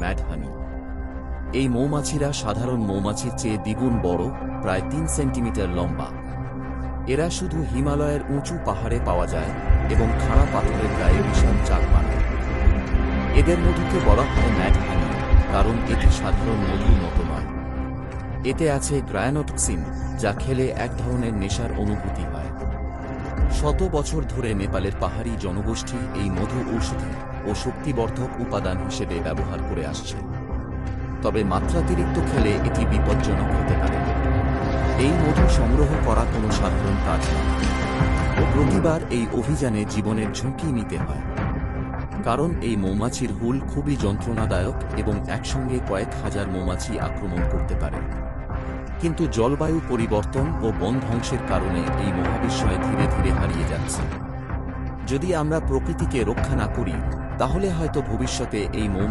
Mad হানি। এই মৌমাছিরা সাধারণ মৌমাছির চেয়ে দ্বিগুণ বড়, প্রায় তিন সেন্টিমিটার লম্বা। এরা শুধু হিমালয়ের উঁচু পাহাড়ে পাওয়া যায় এবং খাড়া পাথরের গায়ে বিশাল চাক বানায় এদের মধুকে বলা হয় ম্যাড হানি, কারণ এটি সাধারণ মধুর মতো নয়। এতে আছে গ্রায়ানোটক্সিন, যা খেলে এক ধরনের নেশার অনুভূতি হয়। শত বছর ধরে নেপালের পাহাড়ি জনগোষ্ঠী এই মধু ঔষধি ও শক্তিবর্ধক উপাদান হিসেবে ব্যবহার করে আসছে। তবে মাত্রাতিরিক্ত খেলে এটি বিপজ্জনক হতে পারে। এই মধু সংগ্রহ করা কোনো সাধারণ কাজ নয় ও প্রতিবার এই অভিযানে জীবনের ঝুঁকি নিতে হয়। কারণ এই মৌমাছির হুল খুবই যন্ত্রণাদায়ক এবং একসঙ্গে কয়েক হাজার মৌমাছি আক্রমণ করতে পারে। কিন্তু জলবায়ু পরিবর্তন ও বন ধ্বংসের কারণে এই মহাবিশ্বয় ধীরে ধীরে হারিয়ে যাচ্ছে। যদি আমরা প্রকৃতিকে রক্ষা না করি, তাহলে হয়তো ভবিষ্যতে এই মৌ